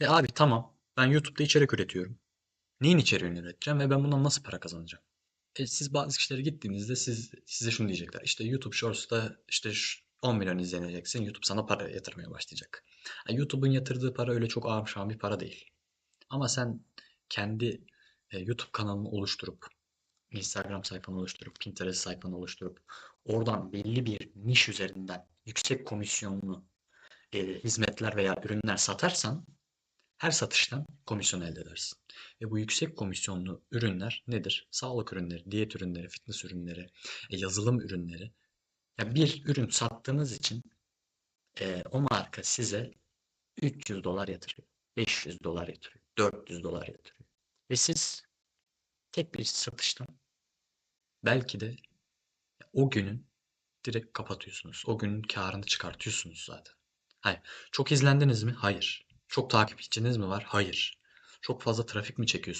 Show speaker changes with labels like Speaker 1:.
Speaker 1: E abi tamam. Ben YouTube'da içerik üretiyorum. Neyin içeriğini üreteceğim ve ben bundan nasıl para kazanacağım? E siz bazı kişilere gittiğinizde siz size şunu diyecekler. İşte YouTube Shorts'ta işte şu 10 milyon izleneceksin. YouTube sana para yatırmaya başlayacak. Ha, YouTube'un yatırdığı para öyle çok ağır şan bir para değil. Ama sen kendi e, YouTube kanalını oluşturup, Instagram sayfanı oluşturup, Pinterest sayfanı oluşturup, oradan belli bir niş üzerinden yüksek komisyonlu e, hizmetler veya ürünler satarsan her satıştan komisyon elde edersin. Ve bu yüksek komisyonlu ürünler nedir? Sağlık ürünleri, diyet ürünleri, fitness ürünleri, e, yazılım ürünleri. Ya bir ürün sattığınız için e, o marka size 300 dolar yatırıyor, 500 dolar yatırıyor, 400 dolar yatırıyor. Ve siz tek bir satıştan belki de o günün direkt kapatıyorsunuz. O günün karını çıkartıyorsunuz zaten. Hayır. Çok izlendiniz mi? Hayır. Çok takipçiniz mi var? Hayır. Çok fazla trafik mi çekiyorsunuz?